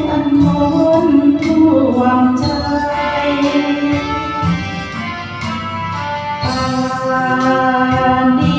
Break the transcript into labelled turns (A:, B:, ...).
A: กอันทนท่วมใจตาดี